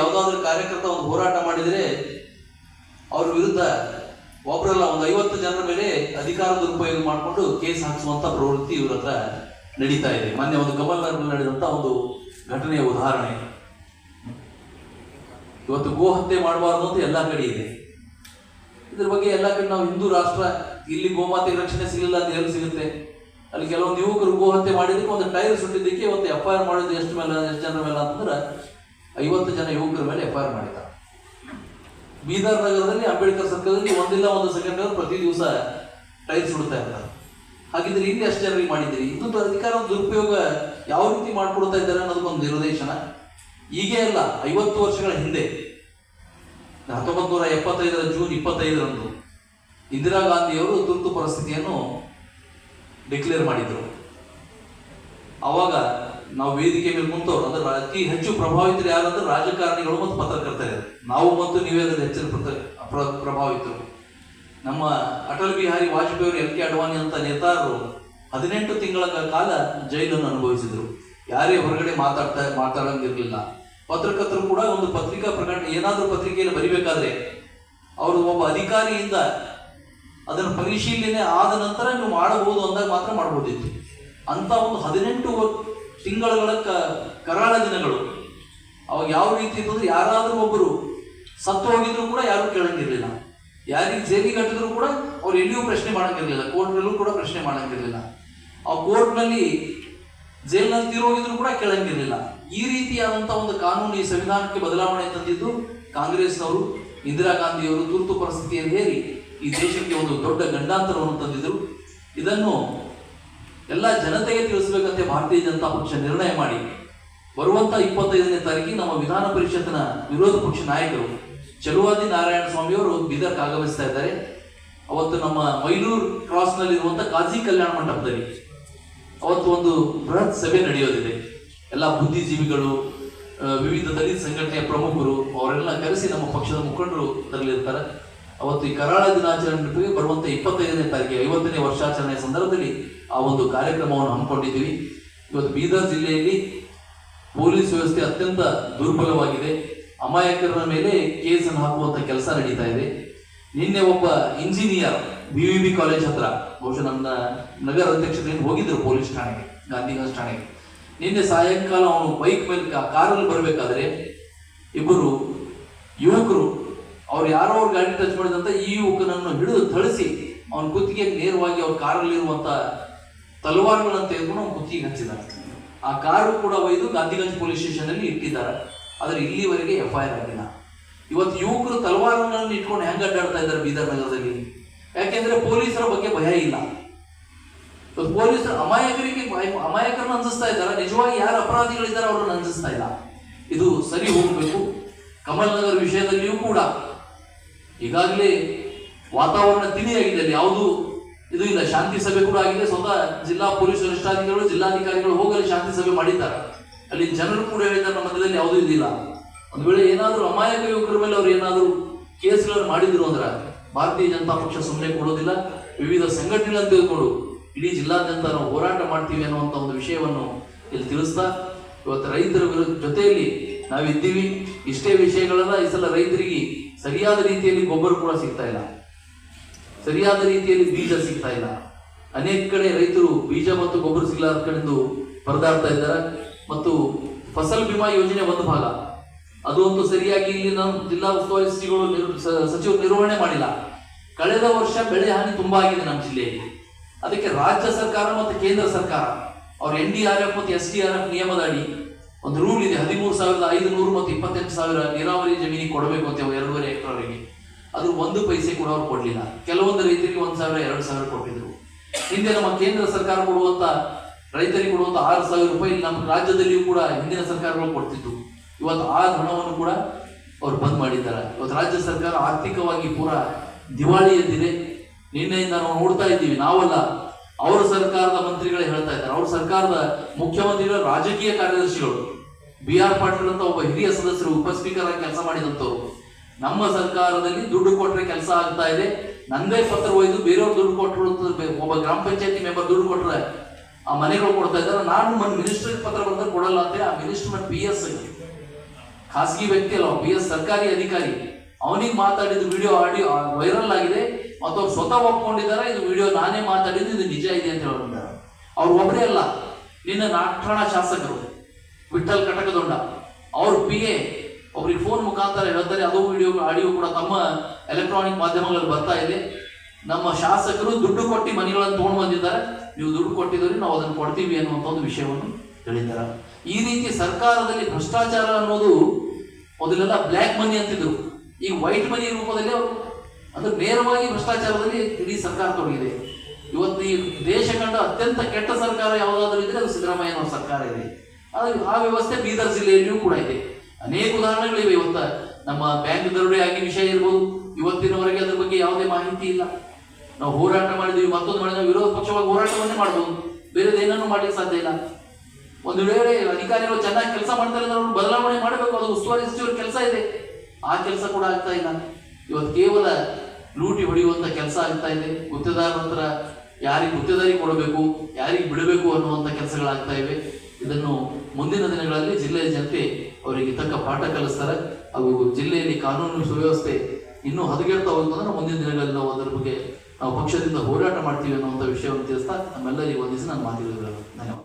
ಯಾವ್ದಾದ್ರು ಕಾರ್ಯಕರ್ತ ಒಂದು ಹೋರಾಟ ಮಾಡಿದರೆ ಅವ್ರ ವಿರುದ್ಧ ಒಬ್ಬರಲ್ಲ ಒಂದು ಐವತ್ತು ಜನರ ಮೇಲೆ ಅಧಿಕಾರ ದುರುಪಯೋಗ ಮಾಡಿಕೊಂಡು ಕೇಸ್ ಹಾಕಿಸುವಂತ ಪ್ರವೃತ್ತಿ ಇವ್ರ ಹತ್ರ ನಡೀತಾ ಇದೆ. ಮೊನ್ನೆ ಒಂದು ಕಮಲ್ ನಗರದಲ್ಲಿ ಒಂದು ಘಟನೆಯ ಉದಾಹರಣೆ. ಇವತ್ತು ಗೋ ಹತ್ಯೆ ಮಾಡಬಾರ್ದು ಅಂತ ಎಲ್ಲಾ ಕಡೆ ಇದೆ. ಇದ್ರ ಬಗ್ಗೆ ಎಲ್ಲ ಕಡೆ ನಾವು ಹಿಂದೂ ರಾಷ್ಟ್ರ, ಇಲ್ಲಿ ಗೋಮಾತೆಗೆ ರಕ್ಷಣೆ ಸಿಗಲಿಲ್ಲ ಅಂತ ಎಲ್ಲಿ ಸಿಗುತ್ತೆ. ಅಲ್ಲಿ ಕೆಲವೊಂದು ಯುವಕರು ಗೋ ಹತ್ಯೆ ಮಾಡಿದಕ್ಕೆ ಒಂದು ಟೈರ್ ಸುಟ್ಟಿದ್ದಕ್ಕೆ ಒಂದು ಎಫ್ ಐ ಆರ್ ಮಾಡಿದ್ದು ಎಷ್ಟು ಮೇಲೆ, ಎಷ್ಟು ಜನರ ಮೇಲೆ ಅಂತಂದ್ರೆ ಐವತ್ತು ಜನ ಯುವಕರ ಮೇಲೆ ಎಫ್ ಐ ಮಾಡಿದ್ದಾರೆ. ಬೀದರ್ ನಗರದಲ್ಲಿ ಅಂಬೇಡ್ಕರ್ ಸರ್ಕಲ್ನಲ್ಲಿ ಒಂದಿಲ್ಲ ಒಂದು ಸೆಕೆಂಡ್ ಪ್ರತಿ ದಿವಸ ಟೈಲ್ಸ್ ಸುಡ್ತಾ ಇರ್ತಾರೆ ಹಾಗಿದ್ರೆ ಇಲ್ಲಿ ಅಷ್ಟು ಜನರಿಗೆ ಮಾಡಿದ್ದೀರಿ. ಇದು ಅಧಿಕಾರ ದುರುಪಯೋಗ ಯಾವ ರೀತಿ ಮಾಡ್ಕೊಡ್ತಾ ಇದ್ದಾರೆ ಅನ್ನೋದಕ್ಕೊಂದು ನಿರ್ದೇಶನ. ಈಗೇ ಅಲ್ಲ, ಐವತ್ತು ವರ್ಷಗಳ ಹಿಂದೆ ಹತ್ತೊಂಬತ್ತು ನೂರ ಎಪ್ಪತ್ತೈದರ ಜೂನ್ ಇಪ್ಪತ್ತೈದರಂದು ಇಂದಿರಾ ಗಾಂಧಿಯವರು ತುರ್ತು ಪರಿಸ್ಥಿತಿಯನ್ನು ಡಿಕ್ಲೇರ್ ಮಾಡಿದರು. ಅವಾಗ ನಾವು ವೇದಿಕೆ ಮೇಲೆ ಕುಂತವ್ರು, ಅಂದ್ರೆ ಅತಿ ಹೆಚ್ಚು ಪ್ರಭಾವಿತರು ಯಾರಂದ್ರೆ ರಾಜಕಾರಣಿಗಳು ಮತ್ತು ಪತ್ರಕರ್ತರು. ನಾವು ಮತ್ತು ನೀವೇ ಅದ್ರ ಹೆಚ್ಚಿನ ಪ್ರಭಾವಿತರು. ನಮ್ಮ ಅಟಲ್ ಬಿಹಾರಿ ವಾಜಪೇಯಿ ಅವರು ಎಲ್ ಕೆ ಅಡ್ವಾಣಿ ಅಂತ ನೇತಾರರು ಹದಿನೆಂಟು ತಿಂಗಳ ಕಾಲ ಜೈಲನ್ನು ಅನುಭವಿಸಿದ್ರು. ಯಾರೇ ಹೊರಗಡೆ ಮಾತಾಡ್ತಾ ಮಾತಾಡಂಗಿರ್ಲಿಲ್ಲ. ಪತ್ರಕರ್ತರು ಕೂಡ ಒಂದು ಪತ್ರಿಕಾ ಪ್ರಕಟಣೆ ಏನಾದರೂ ಪತ್ರಿಕೆಯಲ್ಲಿ ಬರಿಬೇಕಾದ್ರೆ ಅವರು ಒಬ್ಬ ಅಧಿಕಾರಿಯಿಂದ ಅದರ ಪರಿಶೀಲನೆ ಆದ ನಂತರ ನೀವು ಮಾಡಬಹುದು ಅಂದಾಗ ಮಾತ್ರ ಮಾಡಬಹುದಿತ್ತು ಅಂತ ಒಂದು ಹದಿನೆಂಟು ತಿಂಗಳ ಕ ಕರಾಳ ದಿನಗಳು. ಅವಾಗ ಯಾವ ರೀತಿ ಇತ್ತು ಯಾರಾದರೂ ಒಬ್ಬರು ಸತ್ತು ಹೋಗಿದ್ರು ಕೂಡ ಯಾರು ಕೇಳಂಗಿರ್ಲಿಲ್ಲ. ಯಾರಿಗೆ ಜೈಲಿಗೆ ಕಟ್ಟಿದ್ರು ಕೂಡ ಅವ್ರು ಎಲ್ಲಿಯೂ ಪ್ರಶ್ನೆ ಮಾಡಂಗಿರ್ಲಿಲ್ಲ. ಕೋರ್ಟ್ನಲ್ಲೂ ಕೂಡ ಪ್ರಶ್ನೆ ಮಾಡಂಗಿರ್ಲಿಲ್ಲ. ಆ ಕೋರ್ಟ್ನಲ್ಲಿ ಜೈಲಿನಲ್ಲಿ ತೀರೋಗಿದ್ರು ಕೂಡ ಕೇಳಂಗಿರ್ಲಿಲ್ಲ. ಈ ರೀತಿಯಾದಂಥ ಒಂದು ಕಾನೂನು ಈ ಸಂವಿಧಾನಕ್ಕೆ ಬದಲಾವಣೆ ತಂದಿದ್ದು ಕಾಂಗ್ರೆಸ್ನವರು, ಇಂದಿರಾ ಗಾಂಧಿಯವರು ತುರ್ತು ಪರಿಸ್ಥಿತಿಯನ್ನು ಹೇರಿ ಈ ದೇಶಕ್ಕೆ ಒಂದು ದೊಡ್ಡ ಗಂಡಾಂತರವನ್ನು ತಂದಿದ್ದರು. ಇದನ್ನು ಎಲ್ಲ ಜನತೆಗೆ ತಿಳಿಸಬೇಕಂತೆ ಭಾರತೀಯ ಜನತಾ ಪಕ್ಷ ನಿರ್ಣಯ ಮಾಡಿ ಬರುವಂತ ಇಪ್ಪತ್ತೈದನೇ ತಾರೀಕಿಗೆ ನಮ್ಮ ವಿಧಾನ ಪರಿಷತ್ತಿನ ವಿರೋಧ ಪಕ್ಷ ನಾಯಕರು ಚಲುವಾದಿ ನಾರಾಯಣ ಸ್ವಾಮಿಯವರು ಬೀದರ್ಗೆ ಆಗಮಿಸ್ತಾ ಇದ್ದಾರೆ. ಅವತ್ತು ನಮ್ಮ ಮೈಲೂರು ಕ್ರಾಸ್ನಲ್ಲಿರುವಂತ ಕಾಜಿ ಕಲ್ಯಾಣ ಮಂಟಪದಲ್ಲಿ ಅವತ್ತು ಒಂದು ಬೃಹತ್ ಸಭೆ ನಡೆಯೋದಿದೆ. ಎಲ್ಲ ಬುದ್ಧಿಜೀವಿಗಳು ವಿವಿಧ ದಲಿತ ಸಂಘಟನೆಯ ಪ್ರಮುಖರು ಅವರೆಲ್ಲ ಕರೆಸಿ ನಮ್ಮ ಪಕ್ಷದ ಮುಖಂಡರು ತರಲಿರ್ತಾರೆ. ಅವತ್ತು ಈ ಕರಾಳ ದಿನಾಚರಣೆ ನೆನಪಿಗೆ ಬರುವಂತ ಇಪ್ಪತ್ತೈದನೇ ತಾರೀಕಿಗೆ ಐವತ್ತನೇ ವರ್ಷಾಚರಣೆಯ ಸಂದರ್ಭದಲ್ಲಿ ಆ ಒಂದು ಕಾರ್ಯಕ್ರಮವನ್ನು ಹಮ್ಮಿಕೊಂಡಿದ್ದೀವಿ. ಇವತ್ತು ಬೀದರ್ ಜಿಲ್ಲೆಯಲ್ಲಿ ಪೊಲೀಸ್ ವ್ಯವಸ್ಥೆ ಅತ್ಯಂತ ದುರ್ಬಲವಾಗಿದೆ. ಅಮಾಯಕರ ಮೇಲೆ ಕೇಸನ್ನು ಹಾಕುವಂತ ಕೆಲಸ ನಡೀತಾ ಇದೆ. ನಿನ್ನೆ ಒಬ್ಬ ಇಂಜಿನಿಯರ್ ಬಿ ಕಾಲೇಜ್ ಹತ್ರ, ಬಹುಶಃ ನಮ್ಮ ನಗರ ಅಧ್ಯಕ್ಷತೆಯನ್ನು ಹೋಗಿದ್ರು ಪೊಲೀಸ್ ಠಾಣೆಗೆ, ಗಾಂಧಿಗಂಜ್ ಠಾಣೆಗೆ. ನಿನ್ನೆ ಸಾಯಂಕಾಲ ಅವನು ಬೈಕ್ ಮೇಲೆ ಕಾರಲ್ಲಿ ಬರಬೇಕಾದ್ರೆ ಇಬ್ಬರು ಯುವಕರು ಅವ್ರು ಯಾರೋ ಅವ್ರ ಗಾಡಿ ಟಚ್ ಮಾಡಿದಂತ ಈ ಯುವಕನನ್ನು ಹಿಡಿದು ಥಳಿಸಿ ಅವನ ಕುತ್ತಿಗೆ ನೇರವಾಗಿ ಅವ್ರ ಕಾರಲ್ಲಿರುವಂತ ತಲವಾರುಗಳನ್ನು ತೆಗೆದುಕೊಂಡು ಅವ್ನ ಕುತ್ತಿಗೆ ಹಚ್ಚಿದ್ದಾರೆ ಆ ಕಾರು ಕೂಡ ಒಯ್ದು ಗಾಂಧಿಗಂಜ್ ಪೊಲೀಸ್ ಸ್ಟೇಷನ್ ಅಲ್ಲಿ ಇಟ್ಟಿದ್ದಾರೆ. ಆದ್ರೆ ಇಲ್ಲಿವರೆಗೆ ಎಫ್ ಐ ಆಗಿಲ್ಲ. ಇವತ್ತು ಯುವಕರು ತಲವಾರುಗಳನ್ನು ಇಟ್ಕೊಂಡು ಹೆಂಗ್ ಅಡ್ಡಾಡ್ತಾ ಇದ್ದಾರೆ ಬೀದರ್ ನಗರದಲ್ಲಿ? ಯಾಕೆಂದ್ರೆ ಪೊಲೀಸರ ಬಗ್ಗೆ ಭಯ ಇಲ್ಲ. ಇವತ್ತು ಪೊಲೀಸರು ಅಮಾಯಕರಿಗೆ ಅಮಾಯಕರನ್ನ ಅಂಜಿಸ್ತಾ ಇದ್ದಾರೆ. ನಿಜವಾಗಿ ಯಾರು ಅಪರಾಧಿಗಳಿದ್ದಾರೆ ಅವರನ್ನು ಅಂಜಿಸ್ತಾ ಇಲ್ಲ. ಇದು ಸರಿ ಹೋಗಬೇಕು. ಕಮಲ್ ನಗರ್ ವಿಷಯದಲ್ಲಿಯೂ ಕೂಡ ಈಗಾಗಲೇ ವಾತಾವರಣ ತಿಳಿಯಾಗಿದೆ ಅಲ್ಲಿ. ಯಾವುದು? ಇದು ಇಲ್ಲ, ಶಾಂತಿ ಸಭೆ ಕೂಡ ಆಗಿದೆ. ಸ್ವತಃ ಜಿಲ್ಲಾ ಪೊಲೀಸ್ ವರಿಷ್ಠಾಧಿಕಾರಿಗಳು, ಜಿಲ್ಲಾಧಿಕಾರಿಗಳು ಹೋಗಲಿ ಶಾಂತಿ ಸಭೆ ಮಾಡಿದ್ದಾರೆ. ಅಲ್ಲಿ ಜನರು ಕೂಡ ಹೇಳಿದ್ದಾರೆ, ನಮ್ಮ ಮಧ್ಯದಲ್ಲಿ ಯಾವುದೂ ಇದಿಲ್ಲ. ಒಂದು ವೇಳೆ ಏನಾದರೂ ಅಮಾಯಕ ಯುವಕರ ಮೇಲೆ ಅವರು ಏನಾದರೂ ಕೇಸ್ಗಳನ್ನು ಮಾಡಿದ್ರು ಅಂದ್ರೆ ಭಾರತೀಯ ಜನತಾ ಪಕ್ಷ ಸುಮ್ಮನೆ ಕೊಡೋದಿಲ್ಲ. ವಿವಿಧ ಸಂಘಟನೆಗಳನ್ನು ತಿಳ್ಕೊಂಡು ಇಡೀ ಜಿಲ್ಲಾದ್ಯಂತ ನಾವು ಹೋರಾಟ ಮಾಡ್ತೀವಿ ಅನ್ನುವಂಥ ಒಂದು ವಿಷಯವನ್ನು ಇಲ್ಲಿ ತಿಳಿಸ್ತಾ, ಇವತ್ತು ರೈತರ ಜೊತೆಯಲ್ಲಿ ನಾವಿದ್ದೀವಿ. ಇಷ್ಟೇ ವಿಷಯಗಳನ್ನ ಈ ಸಲ ರೈತರಿಗೆ ಸರಿಯಾದ ರೀತಿಯಲ್ಲಿ ಗೊಬ್ಬರ ಕೂಡ ಸಿಗ್ತಾ ಇಲ್ಲ. ಸರಿಯಾದ ರೀತಿಯಲ್ಲಿ ಬೀಜ ಸಿಗ್ತಾ ಇಲ್ಲ. ಅನೇಕ ಕಡೆ ರೈತರು ಬೀಜ ಮತ್ತು ಗೊಬ್ಬರ ಸಿಗಲಾರದ ಕಡೆಂದು ಪರದಾಡ್ತಾ ಇದ್ದಾರೆ. ಮತ್ತು ಫಸಲ್ ಬಿಮಾ ಯೋಜನೆ ಒಂದು ಭಾಗ. ಅದು ಒಂದು ಸರಿಯಾಗಿ ಇಲ್ಲಿ ನಮ್ಮ ಜಿಲ್ಲಾ ಉಸ್ತುವಾರಿ ಸಚಿವರು ಸಚಿವರು ನಿರ್ವಹಣೆ ಮಾಡಿಲ್ಲ. ಕಳೆದ ವರ್ಷ ಬೆಳೆ ಹಾನಿ ತುಂಬಾ ಆಗಿದೆ ನಮ್ಮ ಜಿಲ್ಲೆಯಲ್ಲಿ. ಅದಕ್ಕೆ ರಾಜ್ಯ ಸರ್ಕಾರ ಮತ್ತು ಕೇಂದ್ರ ಸರ್ಕಾರ, ಅವ್ರ ಎನ್ ಡಿ ಆರ್ ಎಫ್ ಮತ್ತು ಎಸ್ ಡಿ ಆರ್ ಎಫ್ ನಿಯಮದ ಅಡಿ ಒಂದು ರೂಲ್ ಇದೆ, ಹದಿಮೂರು ಸಾವಿರದ ಐದುನೂರು ಮತ್ತು ಇಪ್ಪತ್ತೆಂಟು ಸಾವಿರ ನೀರಾವರಿ ಜಮೀನಿಗೆ ಕೊಡಬೇಕು ಅಂತ ಎರಡೂವರೆ ಹೆಕ್ಟರ್ವರೆಗೆ ಅದು ಒಂದು ಪೈಸೆ ಕೂಡ ಅವ್ರು ಕೊಡಲಿಲ್ಲ. ಕೆಲವೊಂದು ರೈತರಿಗೆ ಒಂದು ಸಾವಿರ, ಎರಡು ಸಾವಿರ ಕೊಟ್ಟಿದ್ರು. ಹಿಂದೆ ನಮ್ಮ ಕೇಂದ್ರ ಸರ್ಕಾರ ಕೊಡುವಂತ, ರೈತರಿಗೆ ಕೊಡುವಂತ ಆರು ಸಾವಿರ ರೂಪಾಯಿ ನಮ್ಮ ರಾಜ್ಯದಲ್ಲಿಯೂ ಕೂಡ ಹಿಂದಿನ ಸರ್ಕಾರಗಳು ಕೊಡ್ತಿತ್ತು ಇವತ್ತು ಆ ಹಣವನ್ನು ಕೂಡ ಅವ್ರು ಬಂದ್ ಮಾಡಿದ್ದಾರೆ. ಇವತ್ತು ರಾಜ್ಯ ಸರ್ಕಾರ ಆರ್ಥಿಕವಾಗಿ ಪೂರಾ ಎದ್ದಿದೆ ನಿನ್ನೆಯಿಂದ ನಾವು ನೋಡ್ತಾ ಇದ್ದೀವಿ. ನಾವಲ್ಲ ಅವರ ಸರ್ಕಾರದ ಮಂತ್ರಿಗಳೇ ಹೇಳ್ತಾ ಇದ್ದಾರೆ. ಅವ್ರ ಸರ್ಕಾರದ ಮುಖ್ಯಮಂತ್ರಿಗಳ ರಾಜಕೀಯ ಕಾರ್ಯದರ್ಶಿಗಳು. ಬಿ ಆರ್ ಪಾಟೀಲ್ ಅಂತ ಒಬ್ಬ ಹಿರಿಯ ಸದಸ್ಯರು ಉಪ ಆಗಿ ಕೆಲಸ ಮಾಡಿದಂತವ್ರು ನಮ್ಮ ಸರ್ಕಾರದಲ್ಲಿ ದುಡ್ಡು ಕೊಟ್ಟರೆ ಕೆಲಸ ಆಗ್ತಾ ಇದೆ. ನಂದೇ ಪತ್ರ ಒಯ್ದು ಬೇರೆಯವ್ರು ದುಡ್ಡು ಕೊಟ್ಟರು ಒಬ್ಬ ಗ್ರಾಮ ಪಂಚಾಯತಿ ಮೆಂಬರ್ ದುಡ್ಡು ಕೊಟ್ಟರೆ ಆ ಮನೆಗಳು ಕೊಡ್ತಾ ಇದ್ದಾರೆ. ನಾನು ಮಿನಿಸ್ಟರ್ ಪತ್ರ ಬಂದ್ರೆ ಕೊಡಲ್ಲ ಅಂತ ಆ ಮಿನಿಸ್ಟರ್ ಪಿ ಎಸ್ ಖಾಸಗಿ ವ್ಯಕ್ತಿ ಅಲ್ಲ ಬಿ ಎಸ್ ಸರ್ಕಾರಿ ಅಧಿಕಾರಿ. ಅವನಿಗೆ ಮಾತಾಡಿದ ವಿಡಿಯೋ ಆಡಿಯೋ ವೈರಲ್ ಆಗಿದೆ. ಮತ್ತು ಅವ್ರು ಸ್ವತಃ ಒಪ್ಕೊಂಡಿದ್ದಾರೆ ಇದು ವಿಡಿಯೋ ನಾನೇ ಮಾತಾಡಿದ್ದು ಇದು ನಿಜ ಇದೆ ಅಂತ ಹೇಳಿದ್ದಾರೆ ಅವ್ರು ಒಬ್ಬರೇ ಅಲ್ಲ ನಿನ್ನ ನಾಟ್ರಾಣ ಶಾಸಕರು ವಿಠಲ್ ಕಟಕದೊಂಡ. ಅವ್ರ ಪಿ ಎ ಒಬ್ರಿಗೆ ಫೋನ್ ಮುಖಾಂತರ ಹೇಳ್ತಾರೆ ಅದು ವಿಡಿಯೋ ಆಡಿಯೋ ಕೂಡ ತಮ್ಮ ಎಲೆಕ್ಟ್ರಾನಿಕ್ ಮಾಧ್ಯಮಗಳಲ್ಲಿ ಬರ್ತಾ ಇದೆ. ನಮ್ಮ ಶಾಸಕರು ದುಡ್ಡು ಕೊಟ್ಟು ಮನೆಗಳನ್ನು ತೊಗೊಂಡು ಬಂದಿದ್ದಾರೆ. ನೀವು ದುಡ್ಡು ಕೊಟ್ಟಿದ್ದೀರಿ ನಾವು ಅದನ್ನು ಕೊಡ್ತೀವಿ ಅನ್ನುವಂಥ ಒಂದು ವಿಷಯವನ್ನು ಹೇಳಿದ್ದಾರೆ. ಈ ರೀತಿ ಸರ್ಕಾರದಲ್ಲಿ ಭ್ರಷ್ಟಾಚಾರ ಅನ್ನೋದು ಮೊದಲೆಲ್ಲ ಬ್ಲ್ಯಾಕ್ ಮನಿ ಅಂತಿದ್ರು. ಈಗ ವೈಟ್ ಮನಿ ರೂಪದಲ್ಲಿ ಅವರು ಅಂದ್ರೆ ನೇರವಾಗಿ ಭ್ರಷ್ಟಾಚಾರದಲ್ಲಿ ಇಡೀ ಸರ್ಕಾರ ತೊಡಗಿದೆ. ಇವತ್ತು ಈ ದೇಶ ಕಂಡ ಅತ್ಯಂತ ಕೆಟ್ಟ ಸರ್ಕಾರ ಯಾವುದಾದ್ರೂ ಇದ್ರೆ ಅದು ಸಿದ್ದರಾಮಯ್ಯನವರ ಸರ್ಕಾರ ಇದೆ. ಅದು ಆ ವ್ಯವಸ್ಥೆ ಬೀದರ್ ಜಿಲ್ಲೆಯಲ್ಲಿಯೂ ಕೂಡ ಇದೆ. ಅನೇಕ ಉದಾಹರಣೆಗಳಿವೆ. ಇವತ್ತು ನಮ್ಮ ಬ್ಯಾಂಕ್ ದರೋಡೆ ಆಗಿ ವಿಷಯ ಇರ್ಬೋದು. ಇವತ್ತಿನವರೆಗೆ ಅದ್ರ ಬಗ್ಗೆ ಯಾವುದೇ ಮಾಹಿತಿ ಇಲ್ಲ. ನಾವು ಹೋರಾಟ ಮಾಡಿದ್ವಿ. ಮತ್ತೊಂದು ಮಾಡಿದ ವಿರೋಧ ಪಕ್ಷವಾಗಿ ಹೋರಾಟವನ್ನೇ ಮಾಡ್ಬೋದು. ಬೇರೆ ಏನನ್ನು ಮಾಡ್ಲಿಕ್ಕೆ ಸಾಧ್ಯ ಇಲ್ಲ. ಒಂದು ವೇಳೆ ಅಧಿಕಾರಿಗಳು ಚೆನ್ನಾಗಿ ಕೆಲಸ ಮಾಡ್ತಾರೆ ಅವ್ರನ್ನ ಬದಲಾವಣೆ ಮಾಡಬೇಕು. ಅದು ಉಸ್ತುವಾರಿ ಸಚಿವರ ಕೆಲಸ ಇದೆ. ಆ ಕೆಲಸ ಕೂಡ ಆಗ್ತಾ ಇಲ್ಲ. ಇವತ್ತು ಕೇವಲ ಲೂಟಿ ಹೊಡೆಯುವಂಥ ಕೆಲಸ ಆಗ್ತಾ ಇದೆ. ಗುತ್ತೇದಾರರ ಹತ್ರ ಯಾರಿಗೆ ಗುತ್ತೇದಾರಿ ಕೊಡಬೇಕು, ಯಾರಿಗೆ ಬಿಡಬೇಕು ಅನ್ನುವಂಥ ಕೆಲಸಗಳಾಗ್ತಾ ಇವೆ. ಇದನ್ನು ಮುಂದಿನ ದಿನಗಳಲ್ಲಿ ಜಿಲ್ಲೆಯ ಜನತೆ ಅವರಿಗೆ ತಕ್ಕ ಪಾಠ ಕಲಿಸ್ತಾರೆ. ಹಾಗೂ ಜಿಲ್ಲೆಯಲ್ಲಿ ಕಾನೂನು ಸುವ್ಯವಸ್ಥೆ ಇನ್ನೂ ಹದಗೆಡ್ತಾ ಹೋಗ್ತಂದ್ರೆ ಮುಂದಿನ ದಿನಗಳಲ್ಲಿ ನಾವು ಅದರ ಬಗ್ಗೆ ನಾವು ಪಕ್ಷದಿಂದ ಹೋರಾಟ ಮಾಡ್ತೀವಿ ಅನ್ನುವಂಥ ವಿಷಯವನ್ನು ತಿಳಿಸ್ತಾ ನಮ್ಮೆಲ್ಲರಿಗೂ ಒಂದಿಸಿ ನಾನು ಮಾತಿರೋದಿಲ್ಲ ಧನ್ಯವಾದ.